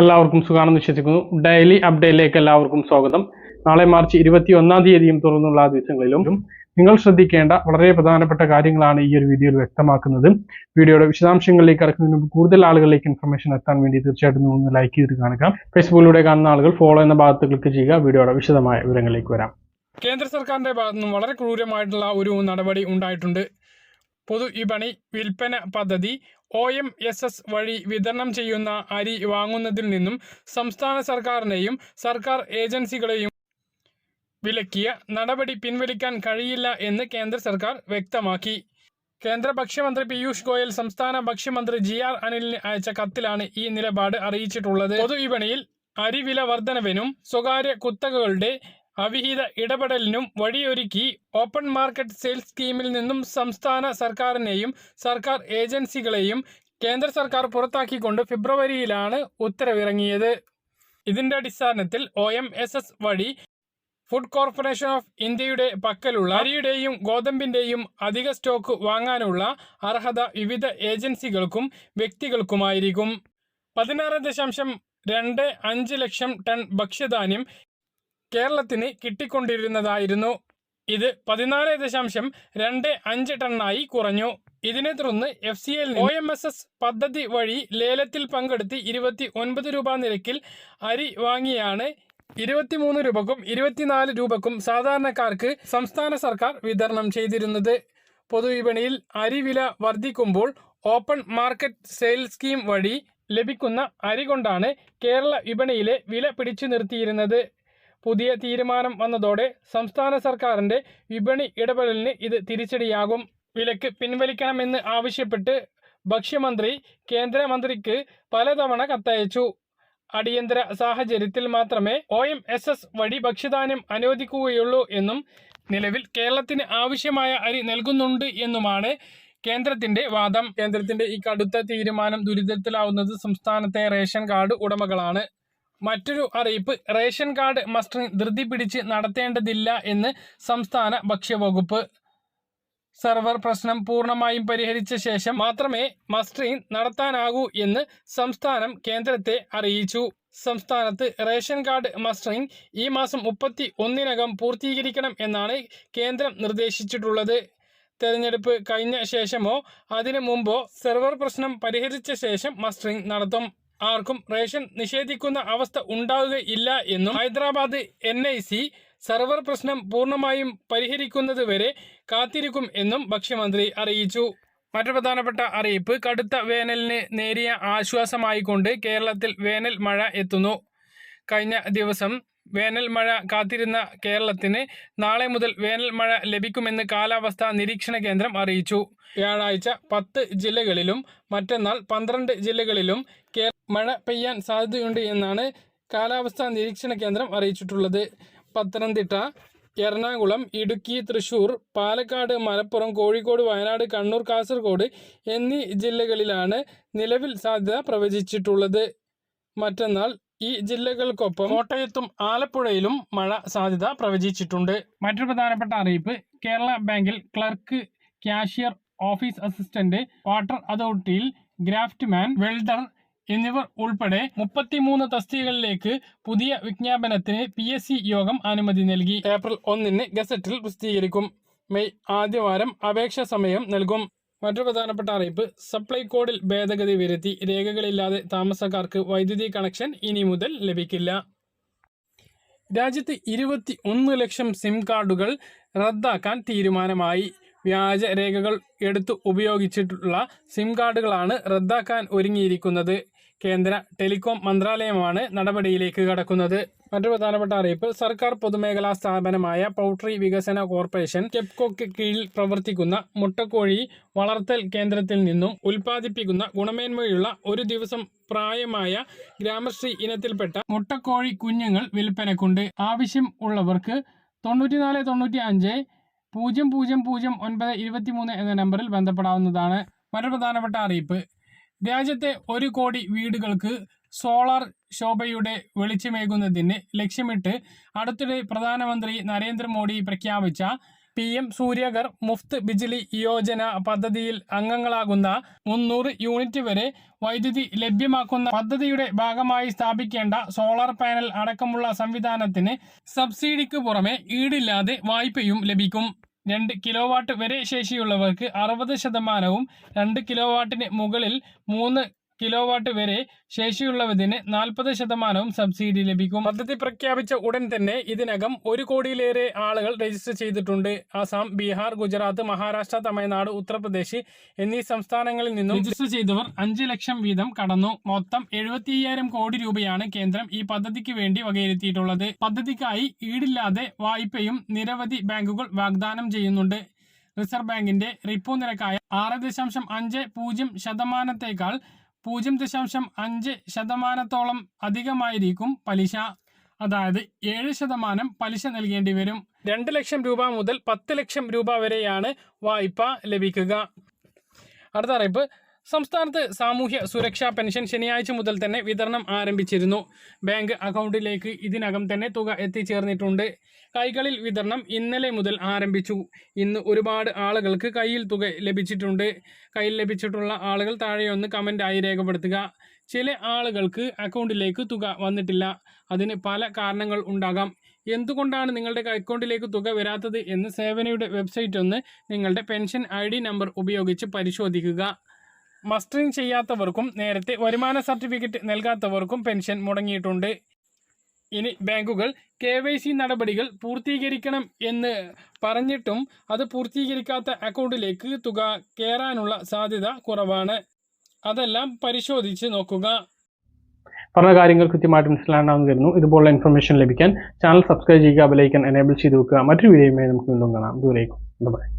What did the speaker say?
എല്ലാവർക്കും സുഖാണെന്ന് വിശ്വസിക്കുന്നു. ഡെയിലി അപ്ഡേറ്റിലേക്ക് എല്ലാവർക്കും സ്വാഗതം. നാളെ മാർച്ച് ഇരുപത്തി ഒന്നാം തീയതിയും തുടർന്നുള്ള ദിവസങ്ങളിലും നിങ്ങൾ ശ്രദ്ധിക്കേണ്ട വളരെ പ്രധാനപ്പെട്ട കാര്യങ്ങളാണ് ഈ ഒരു വീഡിയോയിൽ വ്യക്തമാക്കുന്നത്. വീഡിയോയുടെ വിശദാംശങ്ങളിലേക്ക് കടക്കുന്നതിന് മുമ്പ് കൂടുതൽ ആളുകളിലേക്ക് ഇൻഫർമേഷൻ എത്താൻ വേണ്ടി തീർച്ചയായിട്ടും ഒന്ന് ലൈക്ക് ചെയ്ത് കാണുക. ഫേസ്ബുക്കിലൂടെ കാണുന്ന ആളുകൾ ഫോളോ എന്ന ഭാഗത്ത് ക്ലിക്ക് ചെയ്യുക. വീഡിയോയുടെ വിശദമായ വിവരങ്ങളിലേക്ക് വരാം. കേന്ദ്ര സർക്കാരിന്റെ ഭാഗത്തു നിന്നും വളരെ ക്രൂരമായിട്ടുള്ള ഒരു നടപടി ഉണ്ടായിട്ടുണ്ട്. പൊതു വിപണി വിൽപ്പന പദ്ധതി ഒ എം എസ് എസ് വഴി വിതരണം ചെയ്യുന്ന അരി വാങ്ങുന്നതിൽ നിന്നും സംസ്ഥാന സർക്കാരിനെയും സർക്കാർ ഏജൻസികളെയും വിലക്കിയ നടപടി പിൻവലിക്കാൻ കഴിയില്ല എന്ന് കേന്ദ്ര സർക്കാർ വ്യക്തമാക്കി. കേന്ദ്ര ഭക്ഷ്യമന്ത്രി പീയൂഷ് ഗോയൽ സംസ്ഥാന ഭക്ഷ്യമന്ത്രി ജി ആർ അനിലിന് അയച്ച കത്തിലാണ് ഈ നിലപാട് അറിയിച്ചിട്ടുള്ളത്. പൊതുവിപണിയിൽ അരിവില വർധനവിനും സ്വകാര്യ കുത്തകകളുടെ അവിഹിത ഇടപെടലിനും വഴിയൊരുക്കി ഓപ്പൺ മാർക്കറ്റ് സെയിൽസ് സ്കീമിൽ നിന്നും സംസ്ഥാന സർക്കാരിനെയും സർക്കാർ ഏജൻസികളെയും കേന്ദ്ര സർക്കാർ പുറത്താക്കിക്കൊണ്ട് ഫെബ്രുവരിയിലാണ് ഉത്തരവിറങ്ങിയത്. ഇതിന്റെ അടിസ്ഥാനത്തിൽ ഒ എം എസ് എസ് വഴി ഫുഡ് കോർപ്പറേഷൻ ഓഫ് ഇന്ത്യയുടെ പക്കലുള്ള അരിയുടെയും ഗോതമ്പിന്റെയും അധിക സ്റ്റോക്ക് വാങ്ങാനുള്ള അർഹത വിവിധ ഏജൻസികൾക്കും വ്യക്തികൾക്കുമായിരിക്കും. പതിനാറ് ദശാംശം രണ്ട് അഞ്ച് ലക്ഷം ടൺ ഭക്ഷ്യധാന്യം കേരളത്തിന് കിട്ടിക്കൊണ്ടിരുന്നതായിരുന്നു. ഇത് പതിനാല് ദശാംശം രണ്ട് അഞ്ച് ടണ്ണായി കുറഞ്ഞു. ഇതിനെ തുടർന്ന് F C L O M S S പദ്ധതി വഴി ലേലത്തിൽ പങ്കെടുത്ത് ഇരുപത്തി ഒൻപത് രൂപ നിരക്കിൽ അരി വാങ്ങിയാണ്. ഇരുപത്തിമൂന്ന് രൂപക്കും ഇരുപത്തിനാല് രൂപക്കും സാധാരണക്കാർക്ക് സംസ്ഥാന സർക്കാർ വിതരണം ചെയ്തിരുന്നത്. പൊതുവിപണിയിൽ അരി വില വർദ്ധിക്കുമ്പോൾ ഓപ്പൺ മാർക്കറ്റ് സെയിൽ സ്കീം വഴി ലഭിക്കുന്ന അരി കൊണ്ടാണ് കേരള വിപണിയിലെ വില പിടിച്ചു നിർത്തിയിരുന്നത്. പുതിയ തീരുമാനം വന്നതോടെ സംസ്ഥാന സർക്കാരിന്റെ വിപണി ഇടപെടലിന് ഇത് തിരിച്ചടിയാകും. വിലക്ക് പിൻവലിക്കണമെന്ന് ആവശ്യപ്പെട്ട് ഭക്ഷ്യമന്ത്രി കേന്ദ്രമന്ത്രിക്ക് പലതവണ കത്തയച്ചു. അടിയന്തര സാഹചര്യത്തിൽ മാത്രമേ ഒ എം എസ് എസ് വഴി ഭക്ഷ്യധാന്യം അനുവദിക്കുകയുള്ളൂ എന്നും നിലവിൽ കേരളത്തിന് ആവശ്യമായ അരി നൽകുന്നുണ്ട് എന്നുമാണ് കേന്ദ്രത്തിന്റെ വാദം. കേന്ദ്രത്തിന്റെ ഈ കടുത്ത തീരുമാനം ദുരിതത്തിലാവുന്നത് സംസ്ഥാനത്തെ റേഷൻ കാർഡ് ഉടമകളാണ്. മറ്റൊരു അറിയിപ്പ് റേഷൻ കാർഡ് മസ്റ്ററിംഗ് ധൃതി പിടിച്ച് നടത്തേണ്ടതില്ല എന്ന് സംസ്ഥാന ഭക്ഷ്യവകുപ്പ് സെർവർ പ്രശ്നം പൂർണമായും പരിഹരിച്ച ശേഷം മാത്രമേ മസ്റ്ററിംഗ് നടത്താനാകൂ എന്ന് സംസ്ഥാനം കേന്ദ്രത്തെ അറിയിച്ചു. സംസ്ഥാനത്ത് റേഷൻ കാർഡ് മസ്റ്ററിംഗ് ഈ മാസം മുപ്പത്തി ഒന്നിനകം പൂർത്തീകരിക്കണം എന്നാണ് കേന്ദ്രം നിർദ്ദേശിച്ചിട്ടുള്ളത്. തെരഞ്ഞെടുപ്പ് കഴിഞ്ഞ ശേഷമോ അതിനു മുമ്പോ സെർവർ പ്രശ്നം പരിഹരിച്ച ശേഷം മസ്റ്ററിംഗ് നടത്തും. ആർക്കും റേഷൻ നിഷേധിക്കുന്ന അവസ്ഥ ഉണ്ടാവുകയില്ല എന്നും ഹൈദരാബാദ് എൻ സെർവർ പ്രശ്നം പൂർണമായും പരിഹരിക്കുന്നതുവരെ കാത്തിരിക്കും എന്നും ഭക്ഷ്യമന്ത്രി അറിയിച്ചു. മറ്റു പ്രധാനപ്പെട്ട അറിയിപ്പ് കടുത്ത വേനലിന് നേരിയ ആശ്വാസമായിക്കൊണ്ട് കേരളത്തിൽ വേനൽ മഴ എത്തുന്നു. കഴിഞ്ഞ ദിവസം വേനൽ മഴ കാത്തിരുന്ന കേരളത്തിന് നാളെ മുതൽ വേനൽ മഴ ലഭിക്കുമെന്ന് കാലാവസ്ഥാ നിരീക്ഷണ കേന്ദ്രം അറിയിച്ചു. വ്യാഴാഴ്ച പത്ത് ജില്ലകളിലും മറ്റന്നാൾ പന്ത്രണ്ട് ജില്ലകളിലും കേ- മഴ പെയ്യാൻ സാധ്യതയുണ്ട് എന്നാണ് കാലാവസ്ഥാ നിരീക്ഷണ കേന്ദ്രം അറിയിച്ചിട്ടുള്ളത്. പത്തനംതിട്ട എറണാകുളം ഇടുക്കി തൃശൂർ പാലക്കാട് മലപ്പുറം കോഴിക്കോട് വയനാട് കണ്ണൂർ കാസർഗോഡ് എന്നീ ജില്ലകളിലാണ് നിലവിൽ സാധ്യത പ്രവചിച്ചിട്ടുള്ളത്. മറ്റന്നാൾ ഈ ജില്ലകൾക്കൊപ്പം കോട്ടയത്തും ആലപ്പുഴയിലും മഴ സാധ്യത പ്രവചിച്ചിട്ടുണ്ട്. മറ്റൊരു പ്രധാനപ്പെട്ട അറിയിപ്പ് കേരള ബാങ്കിൽ clerk cashier office assistant water അതോറിറ്റിയിൽ ഗ്രാഫ്റ്റ്മാൻ welder എന്നിവർ ഉൾപ്പെടെ മുപ്പത്തിമൂന്ന് തസ്തികകളിലേക്ക് പുതിയ വിജ്ഞാപനത്തിന് പി യോഗം അനുമതി നൽകി. ഏപ്രിൽ ഒന്നിന് ഗസറ്റിൽ പ്രസിദ്ധീകരിക്കും. മെയ് ആദ്യവാരം അപേക്ഷ സമയം നൽകും. മറ്റൊരു പ്രധാനപ്പെട്ട അറിയിപ്പ് സപ്ലൈ കോഡിൽ ഭേദഗതി വരുത്തി രേഖകളില്ലാതെ താമസക്കാർക്ക് വൈദ്യുതി കണക്ഷൻ ഇനി മുതൽ ലഭിക്കില്ല. രാജ്യത്ത് ഇരുപത്തി ഒന്ന് ലക്ഷം സിം കാർഡുകൾ റദ്ദാക്കാൻ തീരുമാനമായി. വ്യാജ രേഖകൾ എടുത്തു ഉപയോഗിച്ചിട്ടുള്ള സിം കാർഡുകളാണ് റദ്ദാക്കാൻ ഒരുങ്ങിയിരിക്കുന്നത്. കേന്ദ്ര ടെലികോം മന്ത്രാലയമാണ് നടപടിയിലേക്ക് കടക്കുന്നത്. മറ്റു പ്രധാനപ്പെട്ട അറിയിപ്പ് സർക്കാർ പൊതുമേഖലാ സ്ഥാപനമായ പൗട്രി വികസന കോർപ്പറേഷൻ കെപ്കോക്ക് കീഴിൽ പ്രവർത്തിക്കുന്ന മുട്ടക്കോഴി വളർത്തൽ കേന്ദ്രത്തിൽ നിന്നും ഉൽപ്പാദിപ്പിക്കുന്ന ഗുണമേന്മയുള്ള ഒരു ദിവസം പ്രായമായ ഗ്രാമശ്രീ ഇനത്തിൽപ്പെട്ട മുട്ടക്കോഴി കുഞ്ഞുങ്ങൾ വിൽപ്പനക്കുണ്ട്. ആവശ്യം ഉള്ളവർക്ക് തൊണ്ണൂറ്റിനാല് തൊണ്ണൂറ്റി അഞ്ച് പൂജ്യം പൂജ്യം പൂജ്യം ഒൻപത് എന്ന നമ്പറിൽ ബന്ധപ്പെടാവുന്നതാണ്. മറ്റൊരു പ്രധാനപ്പെട്ട അറിയിപ്പ് രാജ്യത്തെ ഒരു കോടി വീടുകൾക്ക് സോളാർ ശോഭയുടെ വെളിച്ചമേകുന്നതിന് ലക്ഷ്യമിട്ട് അടുത്തിടെ പ്രധാനമന്ത്രി നരേന്ദ്രമോദി പ്രഖ്യാപിച്ച പി എം സൂര്യകർ മുഫ്ത് ബിജ്ലി യോജന പദ്ധതിയിൽ അംഗങ്ങളാകുന്ന മുന്നൂറ് യൂണിറ്റ് വരെ വൈദ്യുതി ലഭ്യമാക്കുന്ന പദ്ധതിയുടെ ഭാഗമായി സ്ഥാപിക്കേണ്ട സോളാർ പാനൽ അടക്കമുള്ള സംവിധാനത്തിന് സബ്സിഡിക്ക് പുറമെ ഈടില്ലാതെ വായ്പയും ലഭിക്കും. രണ്ട് കിലോ വാട്ട് വരെ ശേഷിയുള്ളവർക്ക് അറുപത് ശതമാനവും രണ്ട് കിലോ വാട്ടിന് മുകളിൽ മൂന്ന് കിലോ വാട്ട് വരെ ശേഷിയുള്ളവതിന് നാൽപ്പത് ശതമാനവും സബ്സിഡി ലഭിക്കും. പദ്ധതി പ്രഖ്യാപിച്ച ഉടൻ തന്നെ ഇതിനകം ഒരു കോടിയിലേറെ ആളുകൾ രജിസ്റ്റർ ചെയ്തിട്ടുണ്ട്. ആസാം ബീഹാർ ഗുജറാത്ത് മഹാരാഷ്ട്ര തമിഴ്നാട് ഉത്തർപ്രദേശ് എന്നീ സംസ്ഥാനങ്ങളിൽ നിന്നും രജിസ്റ്റർ ചെയ്തവർ അഞ്ച് ലക്ഷം വീതം കടന്നു. മൊത്തം എഴുപത്തി കോടി രൂപയാണ് കേന്ദ്രം ഈ പദ്ധതിക്ക് വേണ്ടി വകയിരുത്തിയിട്ടുള്ളത്. പദ്ധതിക്കായി ഈടില്ലാതെ വായ്പയും നിരവധി ബാങ്കുകൾ വാഗ്ദാനം ചെയ്യുന്നുണ്ട്. റിസർവ് ബാങ്കിന്റെ റിപ്പോ നിരക്കായ ആറ് ദശാംശം അഞ്ച് പൂജ്യം ശതമാനത്തേക്കാൾ പൂജ്യം ദശാംശം അഞ്ച് ശതമാനത്തോളം അധികമായിരിക്കും പലിശ. അതായത് ഏഴ് ശതമാനം പലിശ നൽകേണ്ടി വരും. രണ്ട് ലക്ഷം രൂപ മുതൽ പത്ത് ലക്ഷം രൂപ വരെയാണ് വായ്പ ലഭിക്കുക. അടുത്ത അറിയിപ്പ്. സംസ്ഥാനത്ത് സാമൂഹ്യ സുരക്ഷാ പെൻഷൻ ശനിയാഴ്ച മുതൽ തന്നെ വിതരണം ആരംഭിച്ചിരുന്നു. ബാങ്ക് അക്കൗണ്ടിലേക്ക് ഇതിനകം തന്നെ തുക എത്തിച്ചേർന്നിട്ടുണ്ട്. കൈകളിൽ വിതരണം ഇന്നലെ മുതൽ ആരംഭിച്ചു. ഇന്ന് ഒരുപാട് ആളുകൾക്ക് കയ്യിൽ തുക ലഭിച്ചിട്ടുണ്ട്. കയ്യിൽ ലഭിച്ചിട്ടുള്ള ആളുകൾ താഴെയൊന്ന് കമന്റായി രേഖപ്പെടുത്തുക. ചില ആളുകൾക്ക് അക്കൗണ്ടിലേക്ക് തുക വന്നിട്ടില്ല. അതിന് പല കാരണങ്ങൾ ഉണ്ടാകാം. എന്തുകൊണ്ടാണ് നിങ്ങളുടെ അക്കൗണ്ടിലേക്ക് തുക വരാത്തത് എന്ന് സേവനയുടെ വെബ്സൈറ്റ് ഒന്ന് നിങ്ങളുടെ പെൻഷൻ ഐ നമ്പർ ഉപയോഗിച്ച് പരിശോധിക്കുക. മസ്റ്ററിംഗ് ചെയ്യാത്തവർക്കും നേരത്തെ വരുമാന സർട്ടിഫിക്കറ്റ് നൽകാത്തവർക്കും പെൻഷൻ മുടങ്ങിയിട്ടുണ്ട്. ഇനി ബാങ്കുകൾ കെ വൈ സി നടപടികൾ പൂർത്തീകരിക്കണം എന്ന് പറഞ്ഞിട്ടും അത് പൂർത്തീകരിക്കാത്ത അക്കൗണ്ടിലേക്ക് തുക കയറാനുള്ള സാധ്യത കുറവാണ്. അതെല്ലാം പരിശോധിച്ച് നോക്കുക. പറഞ്ഞ കാര്യങ്ങൾ കൃത്യമായിട്ട് മനസ്സിലാണെന്ന് കരുതുന്നു. ഇതുപോലുള്ള ഇൻഫർമേഷൻ ലഭിക്കാൻ ചാനൽ സബ്സ്ക്രൈബ് ചെയ്യുക ബെലൈക്കൻ എനേബിൾ ചെയ്ത് വെക്കുക. മറ്റൊരു വീഡിയോയുമായി നമുക്ക് വീണ്ടും കാണാം. ദൂരേക്കും ബൈ